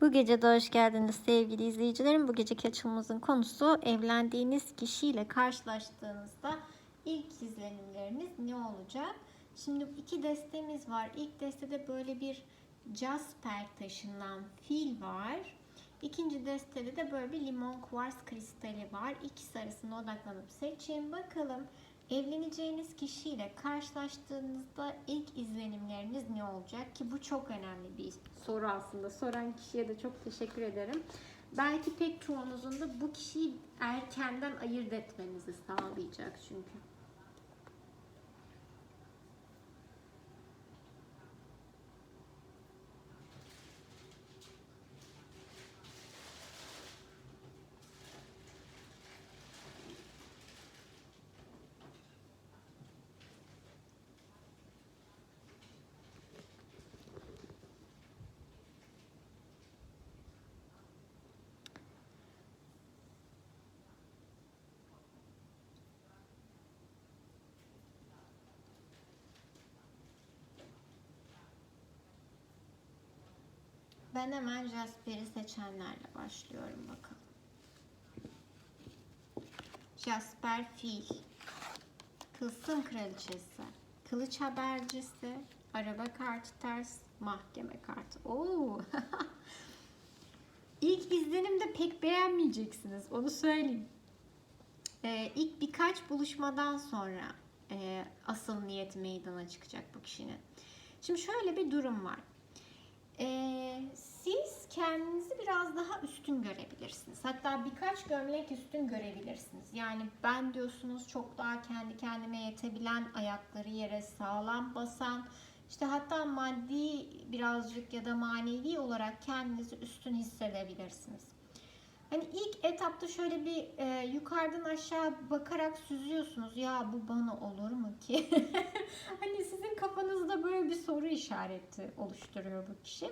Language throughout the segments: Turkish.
Bu gece de hoş geldiniz sevgili izleyicilerim. Bu geceki açılımımızın konusu evlendiğiniz kişiyle karşılaştığınızda ilk izlenimleriniz ne olacak? Şimdi iki destemiz var. İlk destede böyle bir jasper taşından fil var. İkinci destede de böyle bir limon kuvars kristali var. İkisi arasında odaklanıp seçin. Bakalım evleneceğiniz kişiyle karşılaştığınızda ilk izlenimleriniz ne olacak? Ki bu çok önemli bir soru aslında. Soran kişiye de çok teşekkür ederim. Belki pek çoğunuzun da bu kişiyi erkenden ayırt etmenizi sağlayacak çünkü. Ben hemen Jasper'i seçenlerle başlıyorum bakalım. Jasper Fil, Tılsım Kraliçesi, Kılıç Habercisi, Araba Kartı Ters, Mahkeme Kartı. Oo. İlk izlenimde pek beğenmeyeceksiniz, onu söyleyeyim. Ee, ilk birkaç buluşmadan sonra e, asıl niyet meydana çıkacak bu kişinin. Şimdi şöyle bir durum var. Ee, siz kendinizi biraz daha üstün görebilirsiniz. Hatta birkaç gömlek üstün görebilirsiniz. Yani ben diyorsunuz çok daha kendi kendime yetebilen, ayakları yere sağlam basan, işte hatta maddi birazcık ya da manevi olarak kendinizi üstün hissedebilirsiniz. Hani ilk etapta şöyle bir e, yukarıdan aşağı bakarak süzüyorsunuz. Ya bu bana olur mu ki? hani sizin kafanızda böyle bir soru işareti oluşturuyor bu kişi.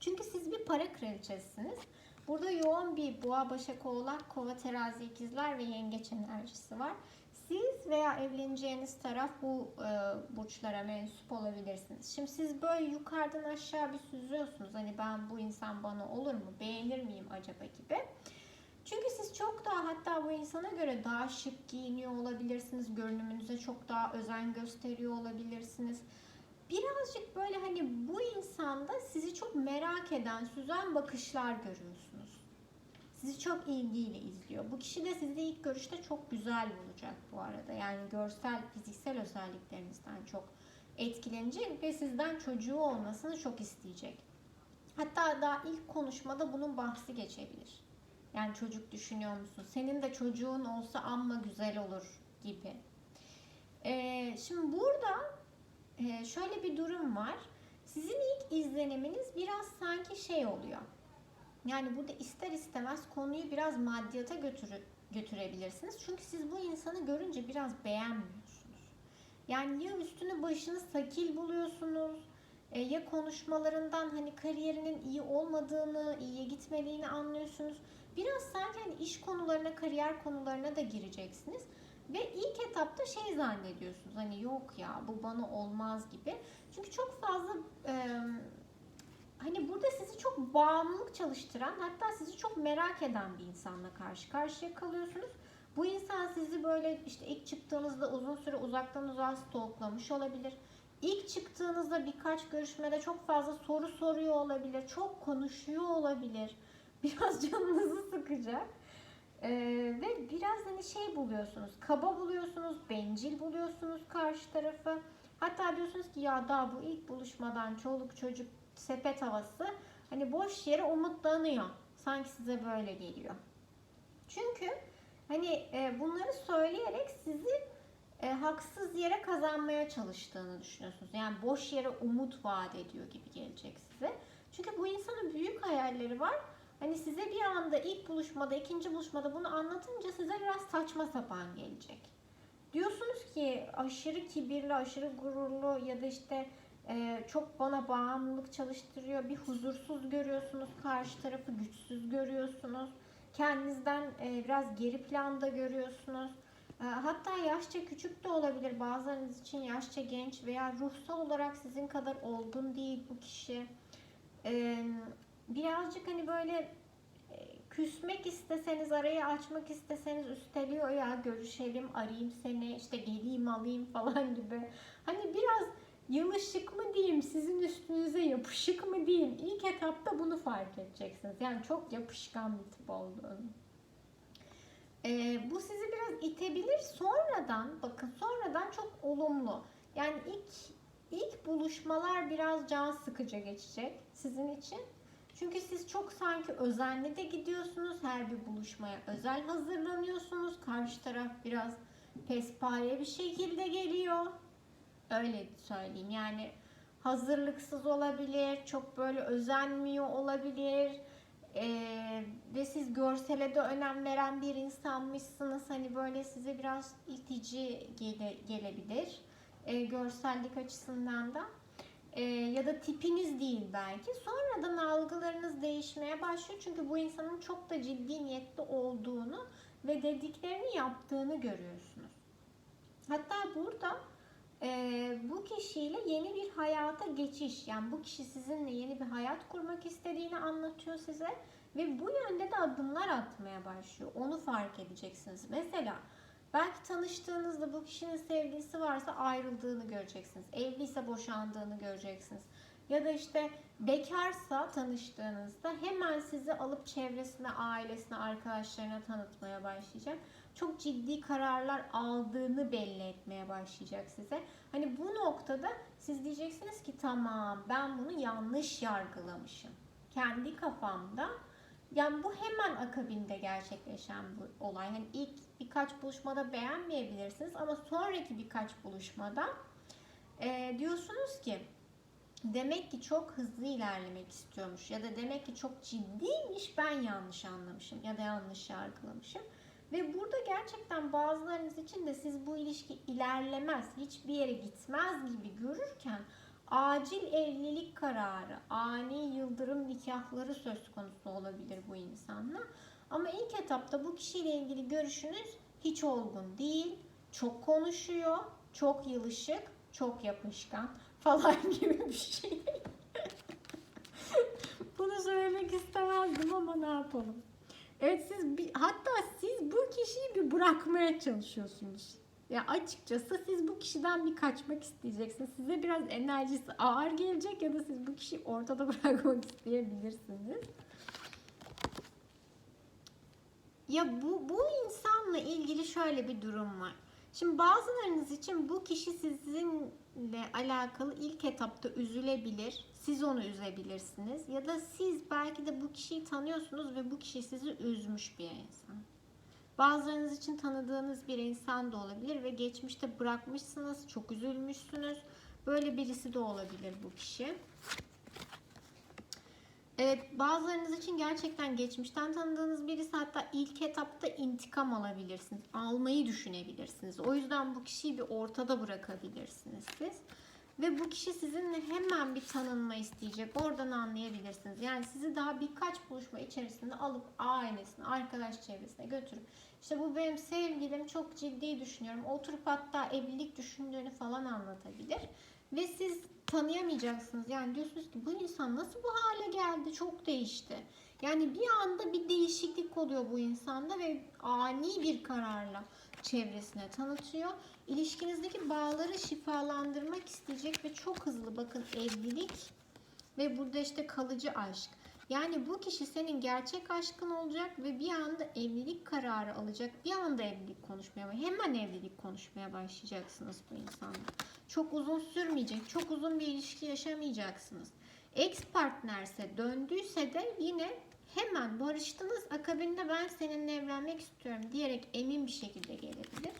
Çünkü siz bir para kraliçesiniz. Burada yoğun bir boğa, başak, oğlak, kova, terazi, ikizler ve yengeç enerjisi var. Siz veya evleneceğiniz taraf bu e, burçlara mensup olabilirsiniz. Şimdi siz böyle yukarıdan aşağı bir süzüyorsunuz. Hani ben bu insan bana olur mu, beğenir miyim acaba gibi. Çünkü siz çok daha hatta bu insana göre daha şık giyiniyor olabilirsiniz. Görünümünüze çok daha özen gösteriyor olabilirsiniz. Birazcık böyle hani bu insanda sizi çok merak eden, süzen bakışlar görüyorsunuz. Sizi çok ilgiyle izliyor. Bu kişi de sizi ilk görüşte çok güzel bulacak bu arada. Yani görsel, fiziksel özelliklerinizden çok etkilenecek ve sizden çocuğu olmasını çok isteyecek. Hatta daha ilk konuşmada bunun bahsi geçebilir. Yani çocuk düşünüyor musun? Senin de çocuğun olsa amma güzel olur gibi. Ee, şimdi burada e, şöyle bir durum var. Sizin ilk izleniminiz biraz sanki şey oluyor. Yani burada ister istemez konuyu biraz maddiyata götürü, götürebilirsiniz. Çünkü siz bu insanı görünce biraz beğenmiyorsunuz. Yani ya üstünü başını sakil buluyorsunuz e, ya konuşmalarından hani kariyerinin iyi olmadığını, iyiye gitmediğini anlıyorsunuz. Biraz sanki hani iş konularına, kariyer konularına da gireceksiniz. Ve ilk etapta şey zannediyorsunuz hani yok ya bu bana olmaz gibi. Çünkü çok fazla e, hani burada sizi çok bağımlılık çalıştıran hatta sizi çok merak eden bir insanla karşı karşıya kalıyorsunuz. Bu insan sizi böyle işte ilk çıktığınızda uzun süre uzaktan uzağa stalklamış olabilir. İlk çıktığınızda birkaç görüşmede çok fazla soru soruyor olabilir. Çok konuşuyor olabilir. Biraz canınızı sıkacak. Ee, ve biraz hani şey buluyorsunuz, kaba buluyorsunuz, bencil buluyorsunuz karşı tarafı. Hatta diyorsunuz ki ya daha bu ilk buluşmadan çoluk çocuk sepet havası hani boş yere umutlanıyor. Sanki size böyle geliyor. Çünkü hani e, bunları söyleyerek sizi e, haksız yere kazanmaya çalıştığını düşünüyorsunuz. Yani boş yere umut vaat ediyor gibi gelecek size. Çünkü bu insanın büyük hayalleri var. Hani size bir anda ilk buluşmada, ikinci buluşmada bunu anlatınca size biraz saçma sapan gelecek. Diyorsunuz ki aşırı kibirli, aşırı gururlu ya da işte e, çok bana bağımlılık çalıştırıyor. Bir huzursuz görüyorsunuz, karşı tarafı güçsüz görüyorsunuz. Kendinizden e, biraz geri planda görüyorsunuz. E, hatta yaşça küçük de olabilir. Bazılarınız için yaşça genç veya ruhsal olarak sizin kadar olgun değil bu kişi. E, biraz birazcık hani böyle e, küsmek isteseniz, arayı açmak isteseniz üsteliyor ya görüşelim, arayayım seni, işte geleyim alayım falan gibi. Hani biraz yılışık mı diyeyim, sizin üstünüze yapışık mı diyeyim. İlk etapta bunu fark edeceksiniz. Yani çok yapışkan bir tip olduğunu. Ee, bu sizi biraz itebilir. Sonradan, bakın sonradan çok olumlu. Yani ilk ilk buluşmalar biraz can sıkıcı geçecek sizin için. Çünkü siz çok sanki özenli de gidiyorsunuz. Her bir buluşmaya özel hazırlanıyorsunuz. Karşı taraf biraz pespaye bir şekilde geliyor. Öyle söyleyeyim. Yani hazırlıksız olabilir, çok böyle özenmiyor olabilir. Ee, ve siz görsele de önem veren bir insanmışsınız. Hani böyle size biraz itici gele, gelebilir. Ee, görsellik açısından da. Ee, ya da tipiniz değil belki. Sonradan algılarınız değişmeye başlıyor. Çünkü bu insanın çok da ciddi niyetli olduğunu ve dediklerini yaptığını görüyorsunuz. Hatta burada bu kişiyle yeni bir hayata geçiş yani bu kişi sizinle yeni bir hayat kurmak istediğini anlatıyor size ve bu yönde de adımlar atmaya başlıyor. Onu fark edeceksiniz. Mesela belki tanıştığınızda bu kişinin sevgilisi varsa ayrıldığını göreceksiniz. Evliyse boşandığını göreceksiniz. Ya da işte bekarsa tanıştığınızda hemen sizi alıp çevresine, ailesine, arkadaşlarına tanıtmaya başlayacak çok ciddi kararlar aldığını belli etmeye başlayacak size. Hani bu noktada siz diyeceksiniz ki tamam ben bunu yanlış yargılamışım. Kendi kafamda yani bu hemen akabinde gerçekleşen bu olay. Hani ilk birkaç buluşmada beğenmeyebilirsiniz ama sonraki birkaç buluşmada e, diyorsunuz ki demek ki çok hızlı ilerlemek istiyormuş ya da demek ki çok ciddiymiş ben yanlış anlamışım ya da yanlış yargılamışım. Ve burada gerçekten bazılarınız için de siz bu ilişki ilerlemez, hiçbir yere gitmez gibi görürken acil evlilik kararı, ani yıldırım nikahları söz konusu olabilir bu insanla. Ama ilk etapta bu kişiyle ilgili görüşünüz hiç olgun değil, çok konuşuyor, çok yılışık, çok yapışkan falan gibi bir şey. Bunu söylemek istemezdim ama ne yapalım. Evet siz bir, hatta siz bu kişiyi bir bırakmaya çalışıyorsunuz. Ya açıkçası siz bu kişiden bir kaçmak isteyeceksiniz. Size biraz enerjisi ağır gelecek ya da siz bu kişiyi ortada bırakmak isteyebilirsiniz. Ya bu bu insanla ilgili şöyle bir durum var. Şimdi bazılarınız için bu kişi sizinle alakalı ilk etapta üzülebilir. Siz onu üzebilirsiniz. Ya da siz belki de bu kişiyi tanıyorsunuz ve bu kişi sizi üzmüş bir insan. Bazılarınız için tanıdığınız bir insan da olabilir ve geçmişte bırakmışsınız, çok üzülmüşsünüz. Böyle birisi de olabilir bu kişi. Evet, bazılarınız için gerçekten geçmişten tanıdığınız birisi hatta ilk etapta intikam alabilirsiniz. Almayı düşünebilirsiniz. O yüzden bu kişiyi bir ortada bırakabilirsiniz siz. Ve bu kişi sizinle hemen bir tanınma isteyecek. Oradan anlayabilirsiniz. Yani sizi daha birkaç buluşma içerisinde alıp ailesine, arkadaş çevresine götürüp işte bu benim sevgilim çok ciddi düşünüyorum. Oturup hatta evlilik düşündüğünü falan anlatabilir. Ve siz tanıyamayacaksınız. Yani diyorsunuz ki bu insan nasıl bu hale geldi? Çok değişti. Yani bir anda bir değişiklik oluyor bu insanda ve ani bir kararla çevresine tanıtıyor. İlişkinizdeki bağları şifalandırmak isteyecek ve çok hızlı bakın evlilik ve burada işte kalıcı aşk. Yani bu kişi senin gerçek aşkın olacak ve bir anda evlilik kararı alacak. Bir anda evlilik konuşmaya, hemen evlilik konuşmaya başlayacaksınız bu insanla. Çok uzun sürmeyecek, çok uzun bir ilişki yaşamayacaksınız. Ex partnerse döndüyse de yine hemen barıştınız. Akabinde ben seninle evlenmek istiyorum diyerek emin bir şekilde gelebilir.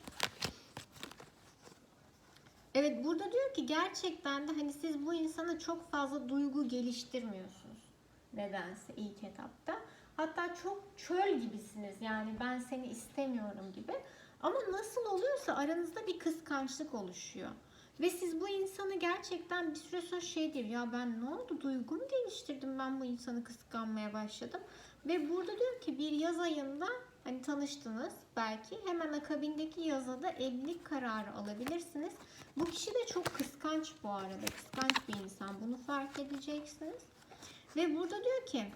Evet burada diyor ki gerçekten de hani siz bu insana çok fazla duygu geliştirmiyorsunuz. Nedense ilk etapta. Hatta çok çöl gibisiniz yani ben seni istemiyorum gibi. Ama nasıl oluyorsa aranızda bir kıskançlık oluşuyor. Ve siz bu insanı gerçekten bir süre sonra şey diyor ya ben ne oldu duygumu geliştirdim ben bu insanı kıskanmaya başladım. Ve burada diyor ki bir yaz ayında hani tanıştınız belki hemen akabindeki yazada evlilik kararı alabilirsiniz. Bu kişi de çok kıskanç bu arada kıskanç bir insan bunu fark edeceksiniz. Ve burada diyor ki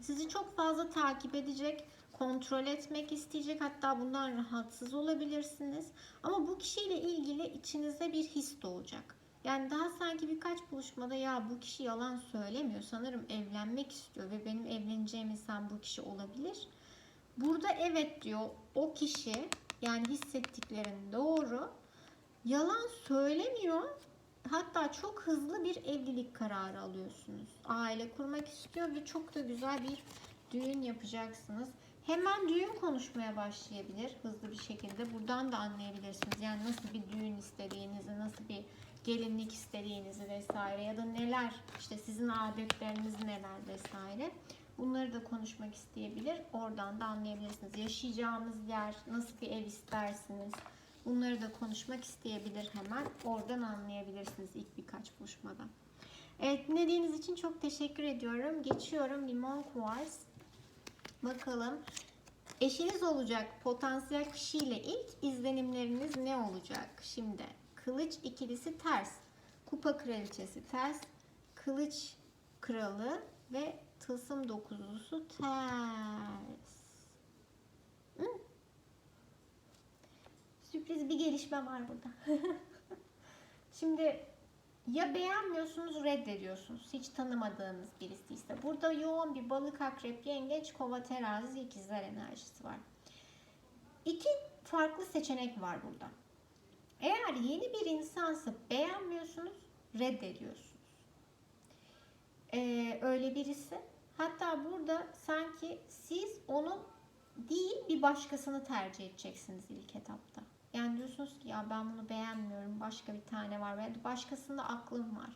Sizi çok fazla takip edecek, kontrol etmek isteyecek. Hatta bundan rahatsız olabilirsiniz. Ama bu kişiyle ilgili içinizde bir his doğacak. Yani daha sanki birkaç buluşmada ya bu kişi yalan söylemiyor. Sanırım evlenmek istiyor ve benim evleneceğim insan bu kişi olabilir. Burada evet diyor o kişi yani hissettiklerin doğru. Yalan söylemiyor. Hatta çok hızlı bir evlilik kararı alıyorsunuz. Aile kurmak istiyor ve çok da güzel bir düğün yapacaksınız. Hemen düğün konuşmaya başlayabilir hızlı bir şekilde. Buradan da anlayabilirsiniz. Yani nasıl bir düğün istediğinizi, nasıl bir gelinlik istediğinizi vesaire ya da neler işte sizin adetleriniz neler vesaire. Bunları da konuşmak isteyebilir. Oradan da anlayabilirsiniz. Yaşayacağınız yer, nasıl bir ev istersiniz? Bunları da konuşmak isteyebilir hemen. Oradan anlayabilirsiniz ilk birkaç buluşmada. Evet dinlediğiniz için çok teşekkür ediyorum. Geçiyorum limon kuvars. Bakalım eşiniz olacak potansiyel kişiyle ilk izlenimleriniz ne olacak? Şimdi kılıç ikilisi ters. Kupa kraliçesi ters. Kılıç kralı ve tılsım dokuzlusu ters. Hı? Sürpriz bir gelişme var burada. Şimdi ya beğenmiyorsunuz reddediyorsunuz. Hiç tanımadığınız birisi ise. Burada yoğun bir balık, akrep, yengeç, kova, terazi, ikizler enerjisi var. İki farklı seçenek var burada. Eğer yeni bir insansa beğenmiyorsunuz, reddediyorsunuz. Ee, öyle birisi. Hatta burada sanki siz onun değil bir başkasını tercih edeceksiniz ilk etapta. Yani diyorsunuz ki ya ben bunu beğenmiyorum başka bir tane var veya başkasında aklım var.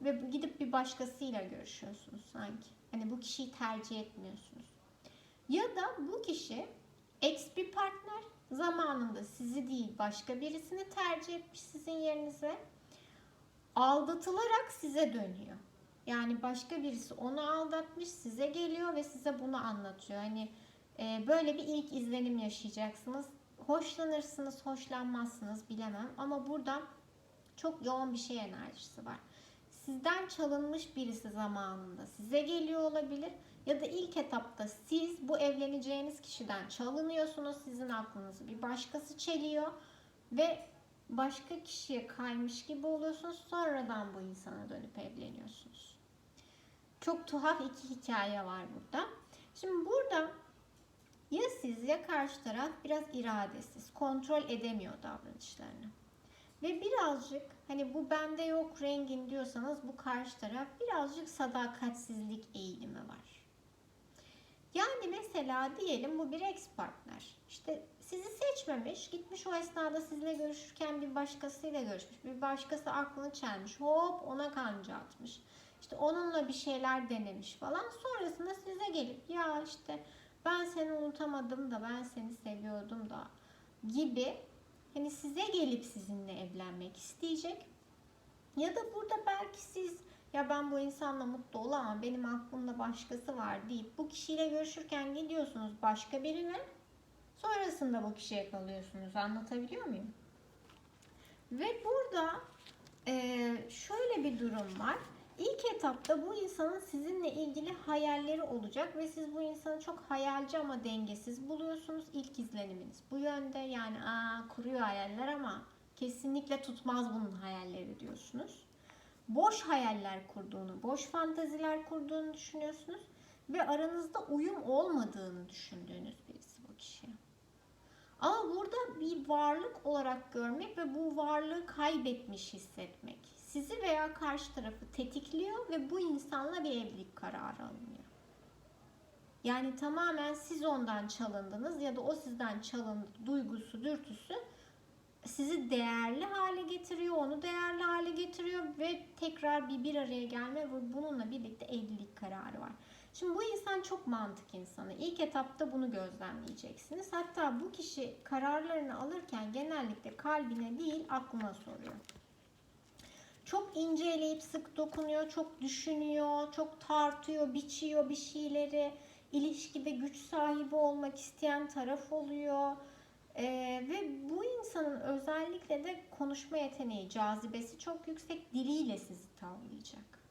Ve gidip bir başkasıyla görüşüyorsunuz sanki. Hani bu kişiyi tercih etmiyorsunuz. Ya da bu kişi ex bir partner zamanında sizi değil başka birisini tercih etmiş sizin yerinize. Aldatılarak size dönüyor. Yani başka birisi onu aldatmış size geliyor ve size bunu anlatıyor. Hani böyle bir ilk izlenim yaşayacaksınız. Hoşlanırsınız, hoşlanmazsınız bilemem. Ama burada çok yoğun bir şey enerjisi var. Sizden çalınmış birisi zamanında size geliyor olabilir. Ya da ilk etapta siz bu evleneceğiniz kişiden çalınıyorsunuz. Sizin aklınızı bir başkası çeliyor. Ve başka kişiye kaymış gibi oluyorsunuz. Sonradan bu insana dönüp evleniyorsunuz. Çok tuhaf iki hikaye var burada. Şimdi burada ya siz ya karşı taraf biraz iradesiz, kontrol edemiyor davranışlarını. Ve birazcık hani bu bende yok rengin diyorsanız bu karşı taraf birazcık sadakatsizlik eğilimi var. Yani mesela diyelim bu bir ex partner. İşte sizi seçmemiş, gitmiş o esnada sizinle görüşürken bir başkasıyla görüşmüş. Bir başkası aklını çelmiş, hop ona kanca atmış. İşte onunla bir şeyler denemiş falan. Sonrasında size gelip ya işte ben seni unutamadım da ben seni seviyordum da gibi hani size gelip sizinle evlenmek isteyecek. Ya da burada belki siz ya ben bu insanla mutlu olamam benim aklımda başkası var deyip bu kişiyle görüşürken gidiyorsunuz başka birine sonrasında bu kişiye kalıyorsunuz anlatabiliyor muyum? Ve burada şöyle bir durum var. İlk etapta bu insanın sizinle ilgili hayalleri olacak ve siz bu insanı çok hayalci ama dengesiz buluyorsunuz. İlk izleniminiz bu yönde. Yani aa kuruyor hayaller ama kesinlikle tutmaz bunun hayalleri diyorsunuz. Boş hayaller kurduğunu, boş fantaziler kurduğunu düşünüyorsunuz ve aranızda uyum olmadığını düşündüğünüz birisi bu kişi. Ama burada bir varlık olarak görmek ve bu varlığı kaybetmiş hissetmek sizi veya karşı tarafı tetikliyor ve bu insanla bir evlilik kararı alınıyor. Yani tamamen siz ondan çalındınız ya da o sizden çalındı duygusu, dürtüsü sizi değerli hale getiriyor, onu değerli hale getiriyor ve tekrar bir bir araya gelme ve bununla birlikte evlilik kararı var. Şimdi bu insan çok mantık insanı. İlk etapta bunu gözlemleyeceksiniz. Hatta bu kişi kararlarını alırken genellikle kalbine değil aklına soruyor. Çok ince eleyip sık dokunuyor, çok düşünüyor, çok tartıyor, biçiyor bir şeyleri. İlişkide güç sahibi olmak isteyen taraf oluyor. Ee, ve bu insanın özellikle de konuşma yeteneği, cazibesi çok yüksek diliyle sizi tavlayacak.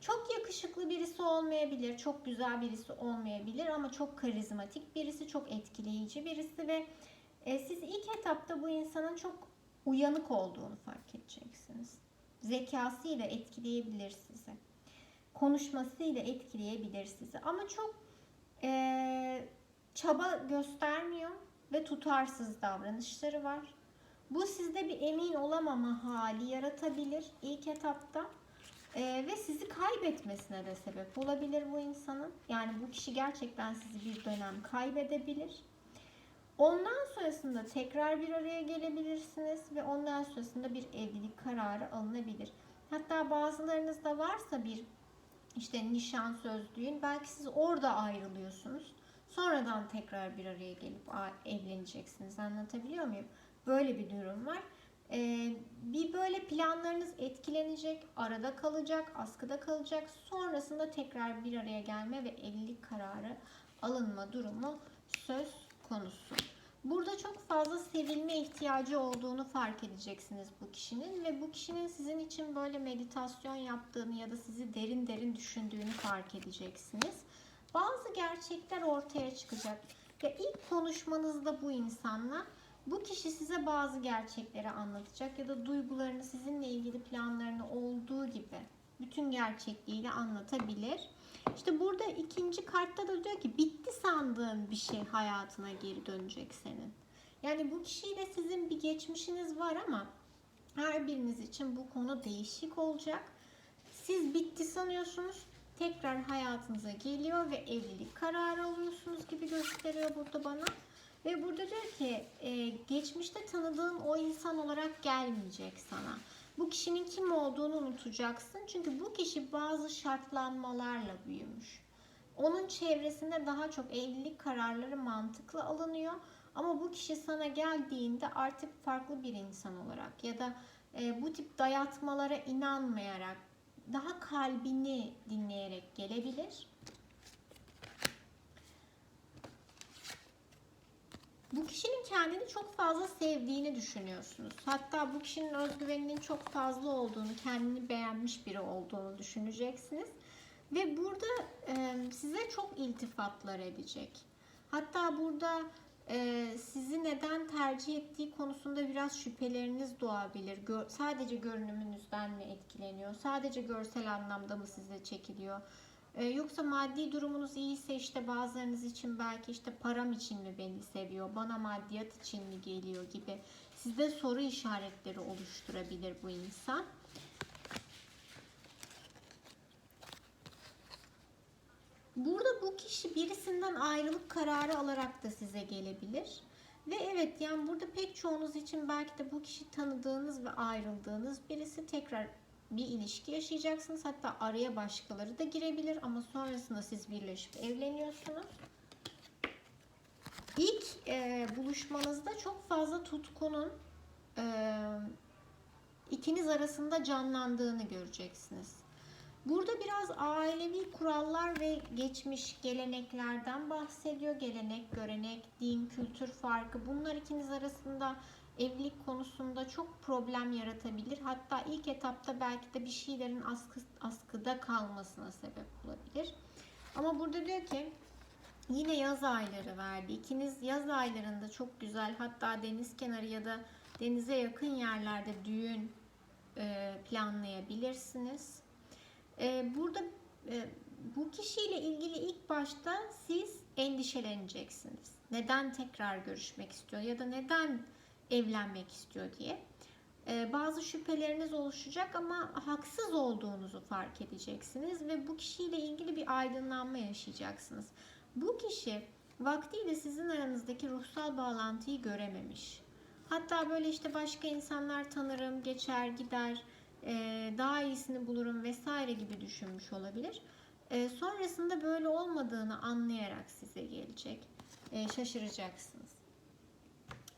Çok yakışıklı birisi olmayabilir, çok güzel birisi olmayabilir ama çok karizmatik birisi, çok etkileyici birisi ve e, siz ilk etapta bu insanın çok uyanık olduğunu fark edeceksiniz. Zekasıyla etkileyebilir sizi. Konuşmasıyla etkileyebilir sizi. Ama çok e, çaba göstermiyor ve tutarsız davranışları var. Bu sizde bir emin olamama hali yaratabilir ilk etapta. Ee, ve sizi kaybetmesine de sebep olabilir bu insanın. Yani bu kişi gerçekten sizi bir dönem kaybedebilir. Ondan sonrasında tekrar bir araya gelebilirsiniz ve ondan sonrasında bir evlilik kararı alınabilir. Hatta bazılarınızda varsa bir işte nişan söz düğün belki siz orada ayrılıyorsunuz. Sonradan tekrar bir araya gelip evleneceksiniz. Anlatabiliyor muyum? Böyle bir durum var. Ee, bir böyle planlarınız etkilenecek, arada kalacak, askıda kalacak. Sonrasında tekrar bir araya gelme ve evlilik kararı alınma durumu söz konusu. Burada çok fazla sevilme ihtiyacı olduğunu fark edeceksiniz bu kişinin ve bu kişinin sizin için böyle meditasyon yaptığını ya da sizi derin derin düşündüğünü fark edeceksiniz. Bazı gerçekler ortaya çıkacak. Ya ilk konuşmanızda bu insanla bu kişi size bazı gerçekleri anlatacak ya da duygularını sizinle ilgili planlarını olduğu gibi bütün gerçekliğiyle anlatabilir. İşte burada ikinci kartta da diyor ki bitti sandığın bir şey hayatına geri dönecek senin. Yani bu kişiyle sizin bir geçmişiniz var ama her biriniz için bu konu değişik olacak. Siz bitti sanıyorsunuz. Tekrar hayatınıza geliyor ve evlilik kararı alıyorsunuz gibi gösteriyor burada bana. Ve burada diyor ki geçmişte tanıdığın o insan olarak gelmeyecek sana. Bu kişinin kim olduğunu unutacaksın. Çünkü bu kişi bazı şartlanmalarla büyümüş. Onun çevresinde daha çok evlilik kararları mantıklı alınıyor. Ama bu kişi sana geldiğinde artık farklı bir insan olarak ya da e, bu tip dayatmalara inanmayarak daha kalbini dinleyerek gelebilir. Bu kişinin kendini çok fazla sevdiğini düşünüyorsunuz. Hatta bu kişinin özgüveninin çok fazla olduğunu, kendini beğenmiş biri olduğunu düşüneceksiniz. Ve burada e, size çok iltifatlar edecek. Hatta burada e, sizi neden tercih ettiği konusunda biraz şüpheleriniz doğabilir. Gör, sadece görünümünüzden mi etkileniyor? Sadece görsel anlamda mı size çekiliyor? Ee, yoksa maddi durumunuz iyiyse işte bazılarınız için belki işte param için mi beni seviyor, bana maddiyat için mi geliyor gibi sizde soru işaretleri oluşturabilir bu insan. Burada bu kişi birisinden ayrılık kararı alarak da size gelebilir. Ve evet yani burada pek çoğunuz için belki de bu kişi tanıdığınız ve ayrıldığınız birisi tekrar bir ilişki yaşayacaksınız. Hatta araya başkaları da girebilir ama sonrasında siz birleşip evleniyorsunuz. İlk e, buluşmanızda çok fazla tutkunun e, ikiniz arasında canlandığını göreceksiniz. Burada biraz ailevi kurallar ve geçmiş geleneklerden bahsediyor. Gelenek, görenek, din, kültür farkı bunlar ikiniz arasında evlilik konusunda çok problem yaratabilir. Hatta ilk etapta belki de bir şeylerin askı, askıda kalmasına sebep olabilir. Ama burada diyor ki yine yaz ayları verdi. İkiniz yaz aylarında çok güzel hatta deniz kenarı ya da denize yakın yerlerde düğün e, planlayabilirsiniz. E, burada e, bu kişiyle ilgili ilk başta siz endişeleneceksiniz. Neden tekrar görüşmek istiyor ya da neden evlenmek istiyor diye. Ee, bazı şüpheleriniz oluşacak ama haksız olduğunuzu fark edeceksiniz ve bu kişiyle ilgili bir aydınlanma yaşayacaksınız. Bu kişi vaktiyle sizin aranızdaki ruhsal bağlantıyı görememiş. Hatta böyle işte başka insanlar tanırım, geçer gider, e, daha iyisini bulurum vesaire gibi düşünmüş olabilir. E, sonrasında böyle olmadığını anlayarak size gelecek. E, şaşıracaksınız.